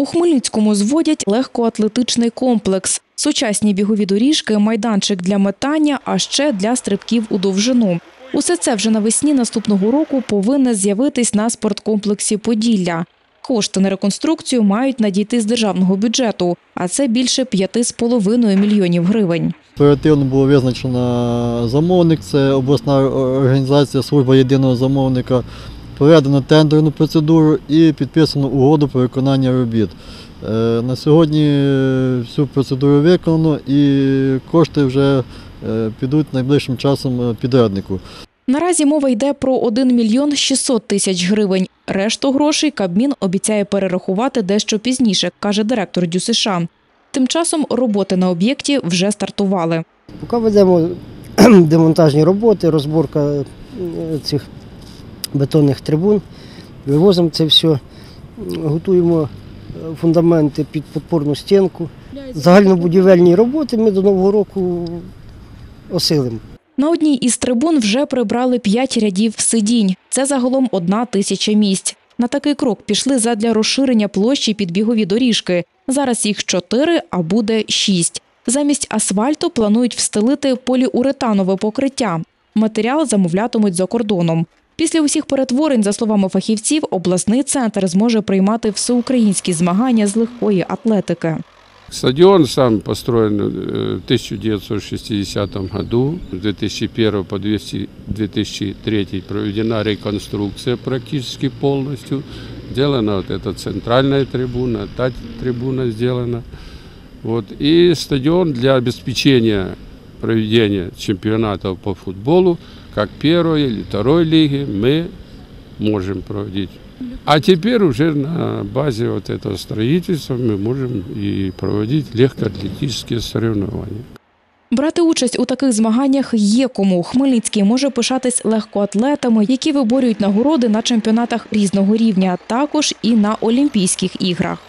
У Хмельницькому зводять легкоатлетичний комплекс, сучасні бігові доріжки, майданчик для метання, а ще для стрибків у довжину. Усе це вже навесні наступного року повинне з'явитись на спорткомплексі Поділля. Кошти на реконструкцію мають надійти з державного бюджету, а це більше 5,5 мільйонів гривень. Оперативно було визначено замовник, це обласна організація служба єдиного замовника. Проведено тендерну процедуру і підписано угоду про виконання робіт. Е, На сьогодні всю процедуру виконано і кошти вже е, підуть найближчим часом е, підряднику. Наразі мова йде про 1 мільйон 600 тисяч гривень. Решту грошей Кабмін обіцяє перерахувати дещо пізніше, каже директор ДЮСШ. Тим часом роботи на об'єкті вже стартували. Поки ведемо демонтажні роботи, розборка е, цих бетонних трибун, вивозимо це все, готуємо е, фундаменти під подпорну стінку. Загальнобудівельні роботи ми до Нового року осилимо. На одній із трибун вже прибрали 5 рядів сидінь. Це загалом одна тисяча місць. На такий крок пішли задля розширення площі під бігові доріжки. Зараз їх 4, а буде 6. Замість асфальту планують встелити поліуретанове покриття. Матеріал замовлятимуть за кордоном. Після усіх перетворень, за словами фахівців, обласний центр зможе приймати всеукраїнські змагання з легкої атлетики. Стадион сам построен в 1960 году. С 2001 по 200 2003 проведена реконструкция практически полностью. Сделана вот эта трибуна, та трибуна сделана. Вот. И стадион для обеспечения проведения чемпионатов по футболу, как первой или второй лиги, мы можем проводить. А теперь уже на базе вот этого строительства мы можем и проводить легкоатлетические соревнования. Брати участь у таких змаганнях є кому. Хмельницький може пишатись легкоатлетами, які виборюють нагороди на чемпіонатах різного рівня, а також і на Олімпійських іграх.